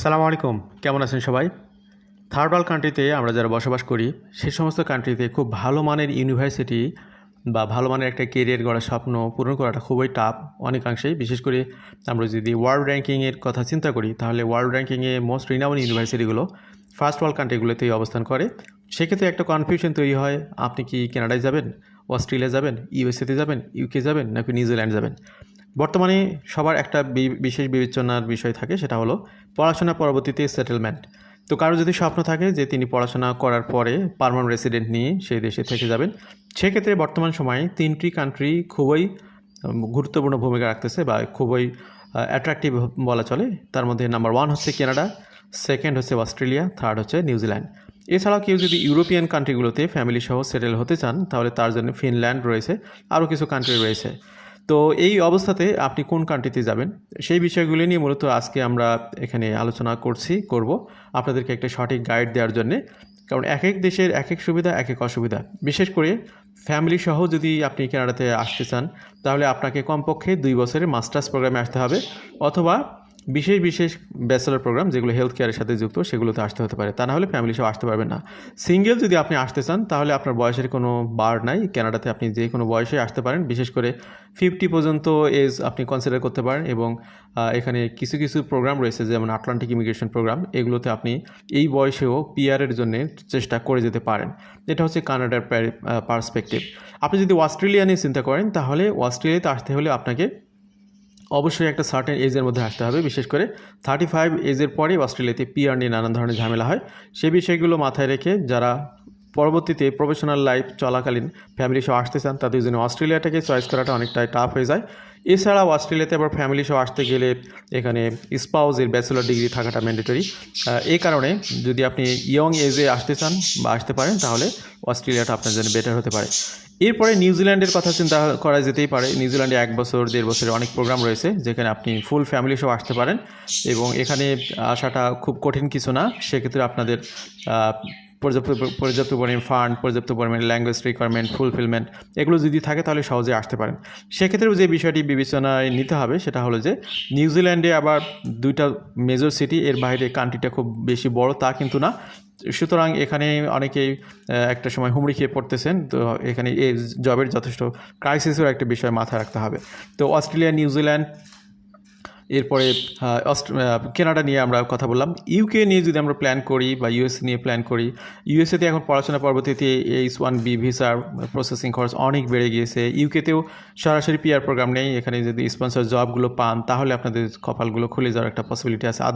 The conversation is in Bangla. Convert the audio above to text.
সালাম আলাইকুম। কেমন আছেন সবাই? থার্ড ওয়ার্ল্ড কান্ট্রিতে আমরা যারা বসবাস করি সেই সমস্ত কান্ট্রিতে খুব ভালো মানের ইউনিভার্সিটি বা ভালো মানের একটা কেরিয়ার গড়ার স্বপ্ন পূরণ করাটা খুবই টাফ অনেকাংশেই। বিশেষ করে আমরা যদি ওয়ার্ল্ড র্যাঙ্কিংয়ের কথা চিন্তা করি, তাহলে ওয়ার্ল্ড র্যাঙ্কিংয়ে মোস্ট রিনাউন ইউনিভার্সিটিগুলো ফার্স্ট ওয়ার্ল্ড কান্ট্রিগুলোতেই অবস্থান করে। সেক্ষেত্রে একটা কনফিউশন তৈরি হয়, আপনি কি কানাডায় যাবেন অস্ট্রেলিয়া যাবেন ইউএসএতে যাবেন ইউকে যাবেন, নাকি নিউজিল্যান্ড যাবেন? বর্তমানে সবার একটা বিশেষ বিবেচনার বিষয় থাকে, সেটা হলো পড়াশোনা পরবর্তীতে সেটেলমেন্ট তো কারও যদি স্বপ্ন থাকে যে তিনি পড়াশোনা করার পরে পারমানেন্ট রেসিডেন্ট নিয়ে সেই দেশে থেকে যাবেন, সেক্ষেত্রে বর্তমান সময়ে তিনটি কান্ট্রি খুবই গুরুত্বপূর্ণ ভূমিকা রাখতেছে বা খুবই অ্যাট্রাকটিভ বলা চলে। তার মধ্যে নাম্বার ওয়ান হচ্ছে কানাডা সেকেন্ড হচ্ছে অস্ট্রেলিয়া থার্ড হচ্ছে নিউজিল্যান্ড এছাড়াও কেউ যদি ইউরোপিয়ান কান্ট্রিগুলোতে ফ্যামিলি সহ সেটেল হতে চান, তাহলে তার জন্য ফিনল্যান্ড রয়েছে, আরও কিছু কান্ট্রি রয়েছে। তো এই অবস্থাতে আপনি কোন কান্ট্রিতে যাবেন? সেই বিষয়গুলি নিয়ে মূলত আজকে আমরা এখানে আলোচনা করছি, করব। আপনাদেরকে একটা সঠিক গাইড দেওয়ার জন্যে। কারণ এক এক দেশের এক এক সুবিধা, এক এক অসুবিধা। বিশেষ করে ফ্যামিলি সহ যদি আপনি কানাডাতে আসতে চান, তাহলে আপনাকে কমপক্ষে দুই বছরের মাস্টার্স প্রোগ্রামে আসতে হবে। অথবা বিশেষ বিশেষ ব্যাচেলার প্রোগ্রাম যেগুলো হেলথ কেয়ারের সাথে যুক্ত, সেগুলোতে আসতে হতে পারে। তা না হলে ফ্যামিলি সহ আসতে পারবেন না। সিঙ্গেল যদি আপনি আসতে চান, তাহলে আপনার বয়সের কোনো বার নাই। কানাডাতে আপনি যে কোনো বয়সে আসতে পারেন। বিশেষ করে ফিফটি পর্যন্ত এজ আপনি কনসিডার করতে পারেন এবং এখানে কিছু কিছু প্রোগ্রাম রয়েছে, যেমন আটলান্টিক ইমিগ্রেশন প্রোগ্রাম এগুলোতে আপনি এই বয়সেও পিআরের জন্য চেষ্টা করে যেতে পারেন। এটা হচ্ছে কানাডার পার্সপেক্টিভ আপনি যদি অস্ট্রেলিয়া নিয়ে চিন্তা করেন, তাহলে অস্ট্রেলিয়াতে আসতে হলে আপনাকে অবশ্যই একটা সার্টেন এজের মধ্যে আসতে হবে, বিশেষ করে থার্টি ফাইভ এজের পরে অস্ট্রেলিয়াতে পিআর নিয়ে নানান ধরনের ঝামেলা হয়। সে বিষয়গুলো মাথায় রেখে যারা পরবর্তীতে প্রফেশনাল লাইফ চলাকালীন ফ্যামিলি সহ আসতে চান, তাদের জন্য অস্ট্রেলিয়াটাকে চয়েস করাটা অনেকটাই টাফ হয়ে যায়। এছাড়াও অস্ট্রেলিয়াতে আবার ফ্যামিলি সহ আসতে গেলে এখানে স্পাউজের ব্যাচেলর ডিগ্রি থাকাটা ম্যান্ডেটরি এই কারণে যদি আপনি ইয়ং এজে আসতে চান বা আসতে পারেন, তাহলে অস্ট্রেলিয়াটা আপনার জন্য বেটার হতে পারে। এরপরে নিউজিল্যান্ডের কথা চিন্তা করা যেতেই পারে। নিউজিল্যান্ডে এক বছর, দেড় বছরের অনেক প্রোগ্রাম রয়েছে, যেখানে আপনি ফুল ফ্যামিলি সব আসতে পারেন এবং এখানে আসাটা খুব কঠিন কিছু না। সেক্ষেত্রে আপনাদের পর্যাপ্ত পর্যাপ্ত পরিমাণ ফান্ড পর্যাপ্ত পরিমাণ ল্যাঙ্গুয়েজ রিকোয়ারমেন্ট ফুলফিলমেন্ট এগুলো যদি থাকে তাহলে সহজে আসতে পারেন। সেক্ষেত্রেও যে বিষয়টি বিবেচনায় নিতে হবে সেটা হলো যে নিউজিল্যান্ডে আবার দুইটা মেজর সিটি এর বাইরে কান্ট্রিটা খুব বেশি বড় তা কিন্তু না। সুতরাং এখানে অনেকেই একটা সময় হুমড়ি খেয়ে পড়তেছেন, তো এখানে এই জবের যথেষ্ট ক্রাইসিসের একটা বিষয় মাথায় রাখতে হবে। তো অস্ট্রেলিয়া নিউজিল্যান্ড এরপরে কেনাডা নিয়ে আমরা কথা বললাম। ইউকে নিয়ে যদি আমরা প্ল্যান করি বা ইউএস নিয়ে প্ল্যান করি ইউএসএতে এখন পড়াশোনা পরবর্তীতে এইচ ওয়ান বি ভিসার প্রসেসিং খরচ অনেক বেড়ে গিয়েছে। ইউকেতেও সরাসরি পিআর প্রোগ্রাম নেই। এখানে যদি স্পন্সর জবগুলো পান, তাহলে আপনাদের কপালগুলো খুলে যাওয়ার একটা পসিবিলিটি আছে।